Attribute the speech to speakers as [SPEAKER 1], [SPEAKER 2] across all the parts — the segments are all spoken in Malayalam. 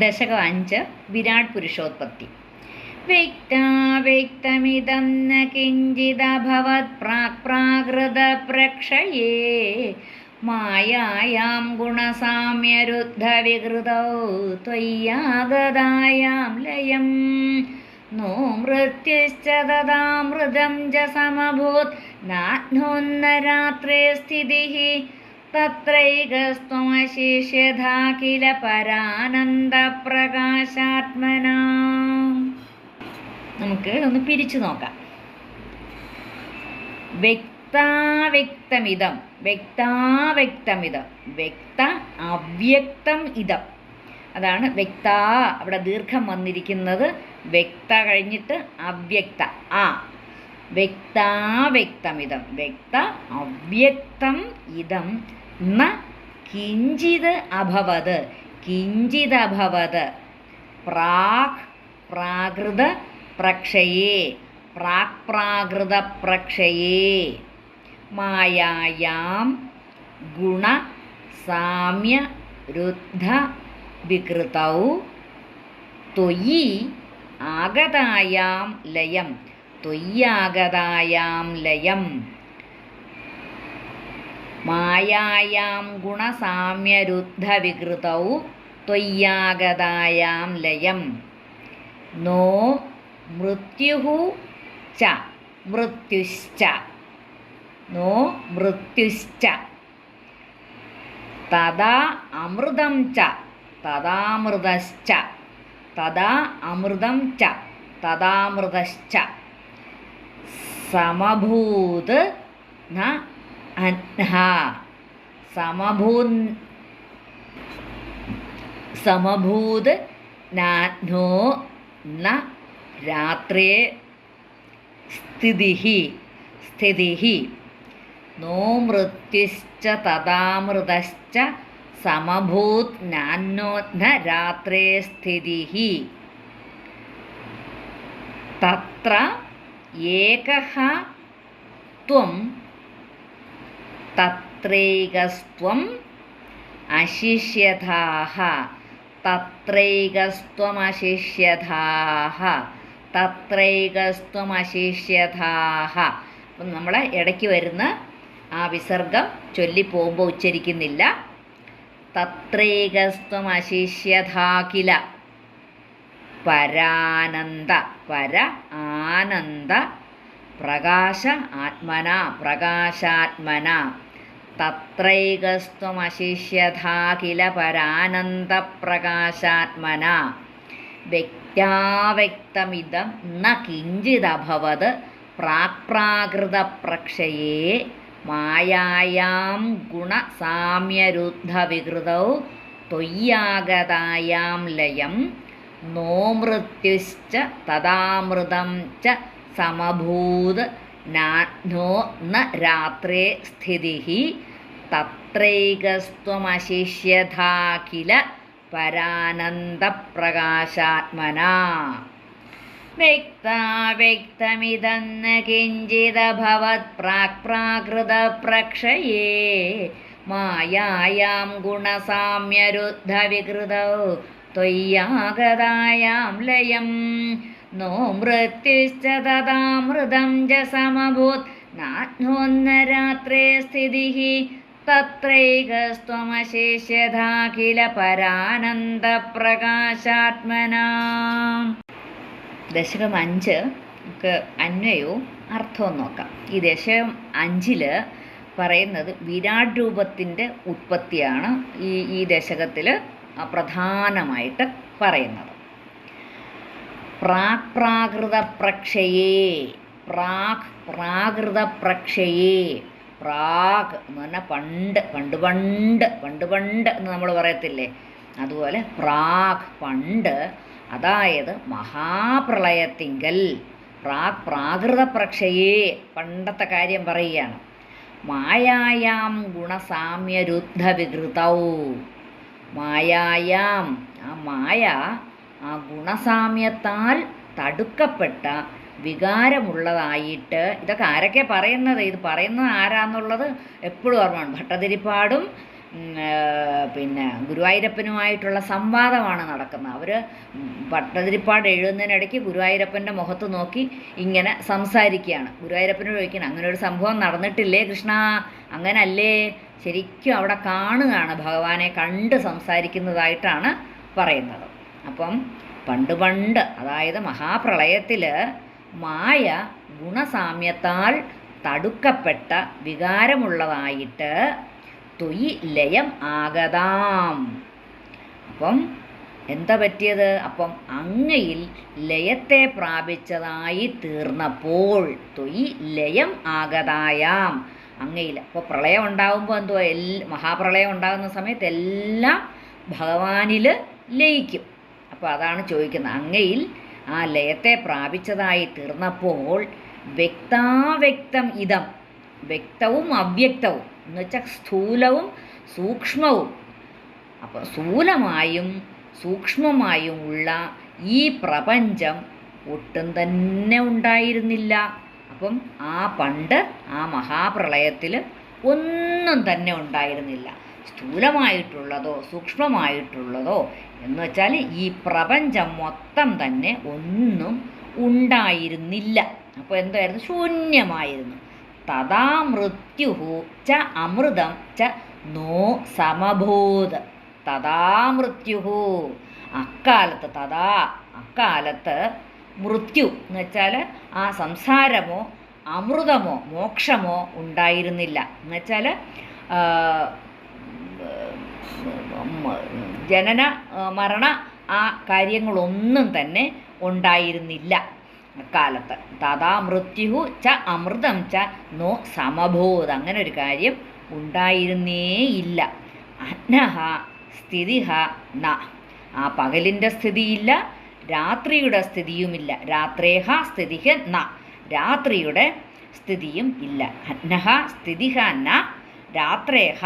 [SPEAKER 1] ദശകം അഞ്ച് വിരാട് പുരുഷോത്പത്തി വ്യക്താവ്യക്തമിതം ന കിഞ്ചിദഭവത് പ്രാക് പ്രാകൃത പ്രക്ഷയേ മായായാം ഗുണസാമ്യരുദ്ധവികൃതൗ ത്വയ്യാഗതായാം ലയം नो मृत्युश्च तदामृतं च समभूत् नाह्नोन्नरात्रे स्थितिः തത്രൈകസ്ത്വമശിഷ്യഥാഖില പരാനന്ദപ്രകാശാത്മനാ നമുക്ക് ഒന്ന് പിരിച്ചു നോക്കാം. വ്യക്താവ്യക്തമിതം വ്യക്താവ്യക്തമിതം വ്യക്ത അവ്യക്തം ഇതം. അതാണ് വ്യക്ത അവിടെ ദീർഘം വന്നിരിക്കുന്നത് വ്യക്ത കഴിഞ്ഞിട്ട് അവ്യക്ത ആ. വ്യക്താവ്യക്തമിതം വ്യക്ത അവ്യക്തം ഇതം. ന കിഞ്ചിത് അഭവത്. കിഞ്ചിതഭവത് പ്രാക് പ്രാകൃത പ്രക്ഷയേ. പ്രാക് പ്രാകൃത പ്രക്ഷയേ. മായായാം ഗുണ സാമ്യ രുദ്ധ വികൃതൗ. ത്വയി ആഗതായാം ലയം. തൊയ്യാഗതായാം ലയം. മായായാം ഗുണസാമ്യരുദ്ധവികൃതൗ ത്വയ്യാഗതായാം ലയം. നോ മൃത്യു ച മൃത്യുശ്ച. നോ മൃത്യുശ്ച. തഥാ അമൃതം ച. തഥാമൃതശ്ച തഥാ അമൃതം ച. തഥാമൃതശ്ച സമഭൂത് ന അഹ സമഭൂൻ സമഭൂത് നാനോ ന രാത്രേ സ്ഥിതി സ്ഥിതി നോ മൃത്യുശ്ച തഥാമൃതശ്ച സമഭൂത് നാന്നോന്ന രാത്രേ സ്ഥിതി തത്ര ഏകഃ ത്വം തത്രൈകസ്ത്വം അശിഷ്യഥാഹ. തത്രൈകസ്ത്വമശിഷ്യഥാഹ തത്രൈകസ്ത്വമശിഷ്യഥാഹ അപ്പം നമ്മൾ ഇടയ്ക്ക് വരുന്ന ആ വിസർഗം ചൊല്ലിപ്പോകുമ്പോൾ ഉച്ചരിക്കുന്നില്ല. തത്രൈകസ്ത്വമശിഷ്യഥാകില പരാനന്ദ. പര ആനന്ദ. പ്രകാശ ആത്മന പ്രകാശാത്മന. തത്രൈകസ്ത്വമശിഷ്യഥാഖില പരാനന്ദപ്രകാശാത്മന വ്യക്താവ്യക്തമിതം ന കിഞ്ചിദഭവത് പ്രാക്പ്രാകൃതപ്രക്ഷയേ മായായാം ഗുണസാമ്യരുദ്ധവികൃതൗ ത്വയ്യാഗതായാം ലയം. നോമൃത്യുശ്ച തദാമൃതം ച സമഭൂത് നാനോ ന രാത്രേ സ്ഥിതി തത്രൈകസ്ത്വമശിഷ്യഥാഖില പരാനന്ദപ്രകാശാത്മനാ. വ്യക്താവ്യക്തമിതം ന കിഞ്ചിദഭവത് പ്രാക് പ്രാകൃതപ്രക്ഷയേ മായായാം ഗുണസാമ്യരുദ്ധവികൃതൗ ത്വയ്യാഗതായാം ലയം നോ മൃത്യുശ്ച തഥാമൃതം ച സമഭൂത്. നാനോന്നരാത്രേ സ്ഥിതി പരാനന്ദ പരാനന്ദപ്രകാശാത്മനാ ദശകം അഞ്ച്. നമുക്ക് അന്വയവും അർത്ഥവും നോക്കാം. ഈ ദശകം അഞ്ചിൽ പറയുന്നത് വിരാട് രൂപത്തിന്റെ ഉത്പത്തിയാണ് ഈ ഈ ദശകത്തിൽ പ്രധാനമായിട്ട് പറയുന്നത്. പ്രാക് പ്രാകൃത പ്രക്ഷയേ പ്രാക് പ്രാകൃത പ്രക്ഷയേ പ്രാഗ് എന്ന് പറഞ്ഞാൽ പണ്ട് പണ്ട് പണ്ട് പണ്ട് പണ്ട് എന്ന് നമ്മൾ പറയത്തില്ലേ? അതുപോലെ പ്രാഗ് പണ്ട് അതായത് മഹാപ്രളയത്തിങ്കൽ. പ്രാക് പ്രാകൃത പ്രക്ഷയേ പണ്ടത്തെ കാര്യം പറയുകയാണ്. മായായാം ഗുണസാമ്യരുദ്ധ വികൃതൗ മായായാം ആ മായ ആ ഗുണസാമ്യത്താൽ തടുക്കപ്പെട്ട വികാരമുള്ളതായിട്ട് ഇതൊക്കെ ആരൊക്കെ പറയുന്നത്? ഇത് പറയുന്നത് ആരാന്നുള്ളത് എപ്പോഴും ഓർമ്മയാണ് ഭട്ടതിരിപ്പാടും പിന്നെ ഗുരുവായൂരപ്പനുമായിട്ടുള്ള സംവാദമാണ് നടക്കുന്നത്. അവർ ഭട്ടതിരിപ്പാട് എഴുതുന്നതിനിടയ്ക്ക് ഗുരുവായൂരപ്പന്റെ മുഖത്ത് നോക്കി ഇങ്ങനെ സംസാരിക്കുകയാണ്. ഗുരുവായൂരപ്പനോട് ചോദിക്കണം അങ്ങനെ ഒരു സംഭവം നടന്നിട്ടില്ലേ കൃഷ്ണ? അങ്ങനല്ലേ? ശരിക്കും അവിടെ കാണുകയാണ്. ഭഗവാനെ കണ്ട് സംസാരിക്കുന്നതായിട്ടാണ് പറയുന്നത്. അപ്പം പണ്ട് പണ്ട് അതായത് മഹാപ്രളയത്തിൽ മായ ഗുണസാമ്യത്താൽ തടുക്കപ്പെട്ട വികാരമുള്ളതായിട്ട് തൊയ് ലയം ആകതാം അപ്പം എന്താ പറ്റിയത്? അപ്പം അങ്ങയിൽ ലയത്തെ പ്രാപിച്ചതായി തീർന്നപ്പോൾ തൊയ് ലയം ആകതായാം അങ്ങയിൽ അപ്പോൾ പ്രളയം ഉണ്ടാകുമ്പോൾ എന്തുവാ? എൽ മഹാപ്രളയം ഉണ്ടാകുന്ന സമയത്ത് എല്ലാം ഭഗവാനിൽ ലയിക്കും. അപ്പോൾ അതാണ് ചോദിക്കുന്നത്. അങ്ങയിൽ ആ ലയത്തെ പ്രാപിച്ചതായി തീർന്നപ്പോൾ വ്യക്താവ്യക്തം ഇതം. വ്യക്തവും അവ്യക്തവും. എന്ന് വെച്ചാൽ സ്ഥൂലവും സൂക്ഷ്മവും. അപ്പോൾ സ്ഥൂലമായും സൂക്ഷ്മമായും ഉള്ള ഈ പ്രപഞ്ചം ഒട്ടും തന്നെ ഉണ്ടായിരുന്നില്ല. അപ്പം ആ പണ്ട് ആ മഹാപ്രളയത്തിൽ ഒന്നും തന്നെ ഉണ്ടായിരുന്നില്ല. സ്ഥൂലമായിട്ടുള്ളതോ സൂക്ഷ്മമായിട്ടുള്ളതോ എന്ന് വെച്ചാൽ ഈ പ്രപഞ്ചം മൊത്തം തന്നെ ഒന്നും ഉണ്ടായിരുന്നില്ല. അപ്പോൾ എന്തായിരുന്നു? ശൂന്യമായിരുന്നു. തഥാ മൃത്യുഹു ച അമൃതം ച നോ സമഭൂത്. തഥാ മൃത്യുഹു. അക്കാലത്ത് തഥാ അക്കാലത്ത് മൃത്യു എന്ന് വെച്ചാൽ ആ സംസാരമോ അമൃതമോ മോക്ഷമോ ഉണ്ടായിരുന്നില്ല. എന്ന് വെച്ചാൽ ജനന മരണ ആ കാര്യങ്ങളൊന്നും തന്നെ ഉണ്ടായിരുന്നില്ല അക്കാലത്ത്. തഥാ മൃത്യു ച അമൃതം ച നോ സമഭൂത് അങ്ങനെ ഒരു കാര്യം ഉണ്ടായിരുന്നേയില്ല. അന്നഹ സ്ഥിതിഹ ന. ആ പകലിന്റെ സ്ഥിതിയില്ല രാത്രിയുടെ സ്ഥിതിയുമില്ല. രാത്രേഹ സ്ഥിതിഹ ന. രാത്രിയുടെ സ്ഥിതിയും ഇല്ല. അന്നഹ സ്ഥിതിഹ ന. രാത്രേഹ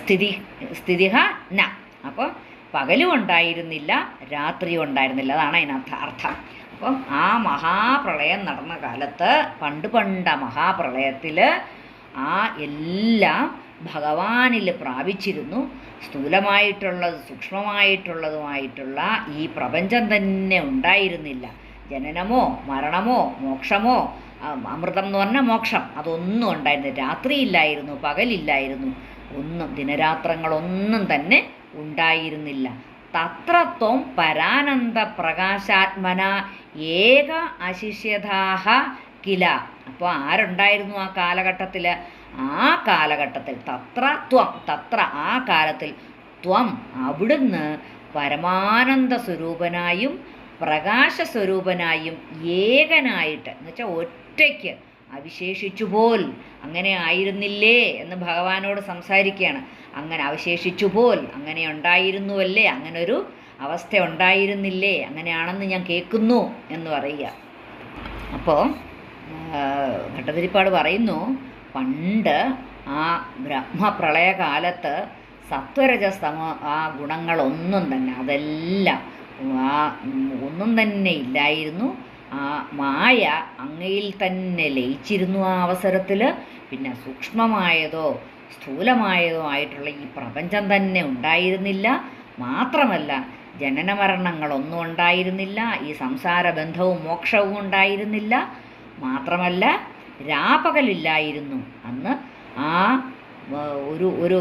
[SPEAKER 1] സ്ഥിതി സ്ഥിതിഹ ന. അപ്പോൾ പകലും ഉണ്ടായിരുന്നില്ല രാത്രിയും ഉണ്ടായിരുന്നില്ല അതാണ് അതിനർത്ഥ അർത്ഥം. അപ്പം ആ മഹാപ്രളയം നടന്ന കാലത്ത് പണ്ട് പണ്ട മഹാപ്രളയത്തിൽ ആ എല്ലാം ഭഗവാനിൽ പ്രാപിച്ചിരുന്നു. സ്ഥൂലമായിട്ടുള്ളത് സൂക്ഷ്മമായിട്ടുള്ളതുമായിട്ടുള്ള ഈ പ്രപഞ്ചം തന്നെ ഉണ്ടായിരുന്നില്ല. ജനനമോ മരണമോ മോക്ഷമോ അമൃതം എന്ന് പറഞ്ഞാൽ മോക്ഷം. അതൊന്നും ഉണ്ടായിരുന്നില്ല. രാത്രിയില്ലായിരുന്നു പകലില്ലായിരുന്നു. ഒന്നും ദിനരാത്രങ്ങളൊന്നും തന്നെ ഉണ്ടായിരുന്നില്ല. തത്രത്വം പരാനന്ദ പ്രകാശാത്മന ഏക അശിഷ്യതാഹ കില. അപ്പോൾ ആരുണ്ടായിരുന്നു ആ കാലഘട്ടത്തിൽ ആ കാലഘട്ടത്തിൽ തത്ര ത്വം തത്ര ആ കാലത്തിൽ ത്വം അവിടുന്ന് പരമാനന്ദ സ്വരൂപനായും പ്രകാശസ്വരൂപനായും ഏകനായിട്ട് എന്ന് വെച്ചാൽ ഒറ്റയ്ക്ക് അവിശേഷിച്ചു പോൽ അങ്ങനെ ആയിരുന്നില്ലേ എന്ന് ഭഗവാനോട് സംസാരിക്കുകയാണ്. അങ്ങനെ അവശേഷിച്ചു പോൽ അങ്ങനെ ഉണ്ടായിരുന്നുവല്ലേ? അങ്ങനെ ഒരു അവസ്ഥ ഉണ്ടായിരുന്നില്ലേ? അങ്ങനെയാണെന്ന് ഞാൻ കേൾക്കുന്നു എന്ന് പറയുക. അപ്പോൾ ഭട്ടതിരിപ്പാട് പറയുന്നു പണ്ട് ആ ബ്രഹ്മപ്രളയകാലത്ത് സത്വരജസ്തമ ആ ഗുണങ്ങളൊന്നും തന്നെ അതെല്ലാം ആ ഒന്നും തന്നെ ഇല്ലായിരുന്നു. ആ മായ അങ്ങയിൽ തന്നെ ലയിച്ചിരുന്നു ആ അവസരത്തിൽ പിന്നെ സൂക്ഷ്മമായതോ സ്ഥൂലമായതോ ആയിട്ടുള്ള ഈ പ്രപഞ്ചം തന്നെ ഉണ്ടായിരുന്നില്ല. മാത്രമല്ല ജനനമരണങ്ങളൊന്നും ഉണ്ടായിരുന്നില്ല ഈ സംസാര ബന്ധവും മോക്ഷവും ഉണ്ടായിരുന്നില്ല. മാത്രമല്ല രാപകലില്ലായിരുന്നു. അന്ന് ആ ഒരു ഒരു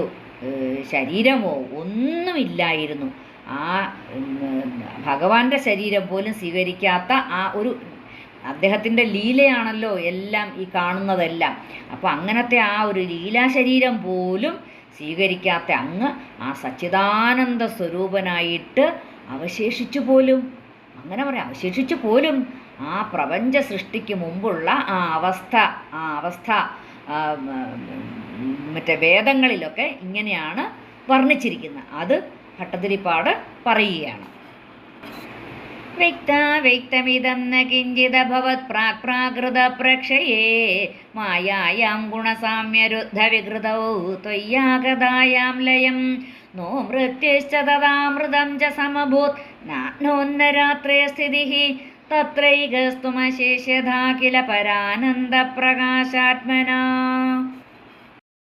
[SPEAKER 1] ശരീരമോ ഒന്നുമില്ലായിരുന്നു. ആ ഭഗവാന്റെ ശരീരം പോലും സ്വീകരിക്കാത്ത ആ ഒരു അദ്ദേഹത്തിന്റെ ലീലയാണല്ലോ എല്ലാം ഈ കാണുന്നതെല്ലാം. അപ്പോൾ അങ്ങനത്തെ ആ ഒരു ലീലാശരീരം പോലും സ്വീകരിക്കാത്ത അങ്ങ് ആ സച്ചിദാനന്ദ സ്വരൂപനായിട്ട് അവശേഷിച്ചു പോലും. അങ്ങനെ പറയാം അവശേഷിച്ചു പോലും ആ പ്രപഞ്ച സൃഷ്ടിക്ക് മുമ്പുള്ള ആ അവസ്ഥ ആ അവസ്ഥ മറ്റേ വേദങ്ങളിലൊക്കെ ഇങ്ങനെയാണ് വർണിച്ചിരിക്കുന്നത്. അത് ഭട്ടതിരിപ്പാട് പറയുകയാണ്. വ്യക്താവ്യക്തമിതം ന കിഞ്ചിതഭവത് പ്രാക് പ്രാകൃത പ്രക്ഷയേ. മായായാം ഗുണസാമ്യരുദ്ധ വികൃതൗ ത്വയ്യാഗതായാം ലയം. മൃത്യുശ്ച തഥാമൃതം ച സമഭൂത്. നാനോന്നരാത്രേ സ്ഥിതിः തത്രൈകസ്തുമശേഷ്യധാ കില പരാനന്ദപ്രകാശാത്മനാ